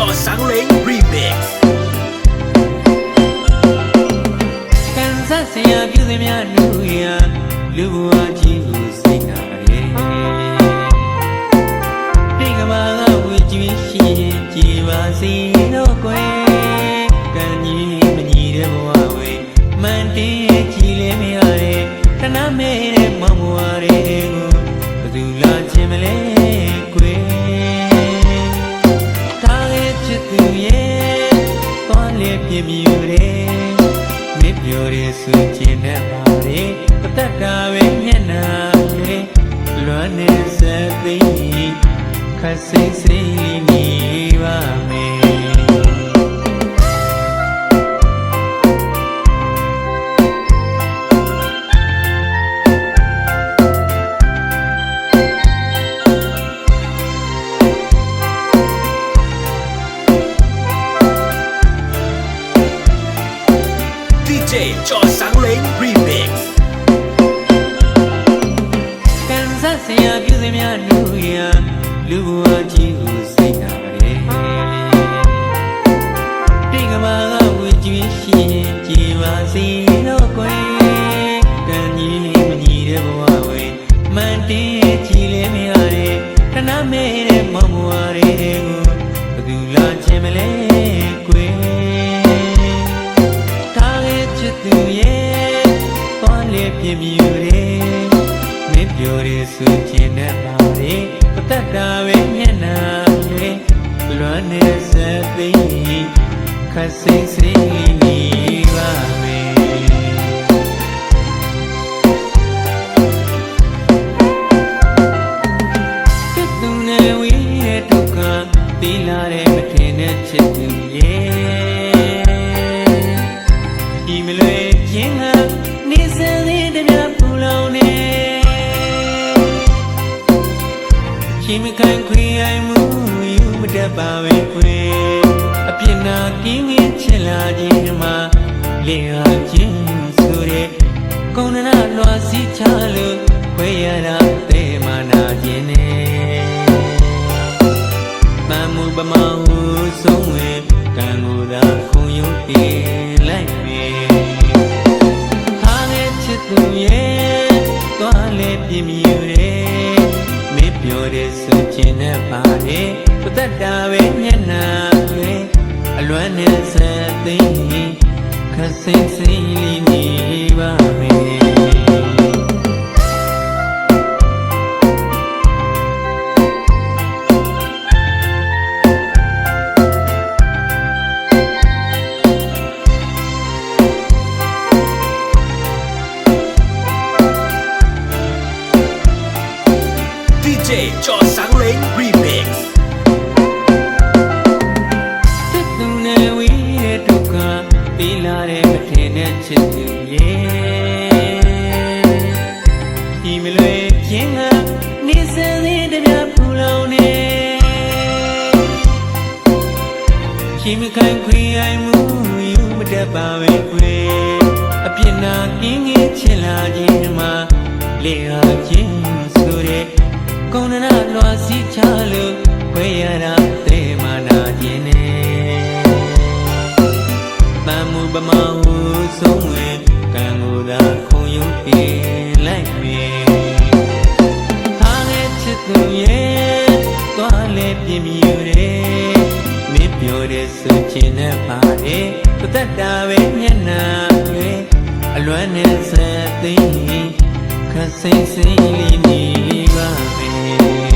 ကျော်စန်းလိန် remix ကန်ဆတ်ဆရာပြုသည်များလူရလူဘဝကြီးကိုစိတ်နာရဲဒီကမာကဝေကြည့်ရှိရင်ကြည်ပါစေတော့ကွယ်ကန်ကြီးမညီတဲ့ဘဝဝေမန်တင်းရဲ့ကြည်လဲမရတဲ့တနမဲတဲ့မမွားတဲ့ကိုဘယ်သူလာခြင်းမလဲ မြူတယ်မြစ်ပြိုရဲ့ဆူချင်တဲ့ပါလေပတတ်တာပဲမျက်နာလေလွမ်းနေစသိခတ်စိမ့်စိမ့် DJ ကျော်စန်းလိန် remix ကန်ဆတ်ဆရာပြုသည်များလူရလူဘဝကြီးကိုစိတ်နာရဲဒီကမာကဝေကြည့်ရှိရင်ကြည်ပါစေတော့ကွယ်ကန်ကြီးမညီတဲ့ဘဝဝေမန်တင်းရဲ့ကြည်လဲမရတဲ့တနမဲတဲ့မမွားတဲ့ကိုဘယ်သူလာခြင်းမလဲ သူရဲ့သွားလေပြမြူတယ်မင်းပြောရဆိုချင်တဲ့ပါလေပတတ်တာပဲမျက်နာလေလွမ်းနေစသိခတ်စိမ့်စိမ့်လေးနေပါ ရှင်မခံခွေအိုင်မှုယူမတတ်ပါပဲခွေအပြစ်နာကင်းငင်းချစ်လာခြင်းမှာလင်ဟာခြင်းဆိုတဲ့ကုန်းနာလွာစီချလို့ခွေရတာတဲမာနာခြင်းနဲ့မမှုပမဟုဆုံးဝင်ကံကိုသာခုံယုတ်တင်လိုက်ပြီဟာနဲ့ချစ်သူရဲ့သွားလေပြင်းမြူတယ်မင်းပြော တဲ့ဆိုချင်တဲ့ပါလေပတတ်တာပဲမျက်နာလေအလွမ်းနဲ့ဆက်သိခတ်စိမ့်စိမ့်လေးနေပါမယ် ကျော်စန်းလိန် remix တစ်သူနဲ့ဝေးတဲ့ဒုက္ခသီလာတဲ့မထင်တဲ့ချစ်သူရဲ့ဒီမလွယ်ခြင်းကနေစသည်တပြပူလောင်နေရှင်မခံခွေအိုင်မှုယူမတတ်ပါပဲခွေအပြစ်နာကင်းငယ်ချင်လာခြင်းမှာလေဟာခြင်းဆိုတဲ့ ကုန်းနာလွာစီချလို့ခွေရတာတေမာနာခြင်းနဲ့ပန်းမှုပမဟုဆုံးဝင်ကံကိုသာခုံယုတ်တင်လိုက်ပြီဟာငယ်ချစ်သူရဲ့သွားလေပြင်းမြူတယ်မင်းပြောတဲ့ဆိုချင်တဲ့ပါလေပတတ်တာပဲမျက်နာတွေအလွမ်းနဲ့ဆက်သိခတ်စိမ့်စိမ့်လေးနေ ပါမယ်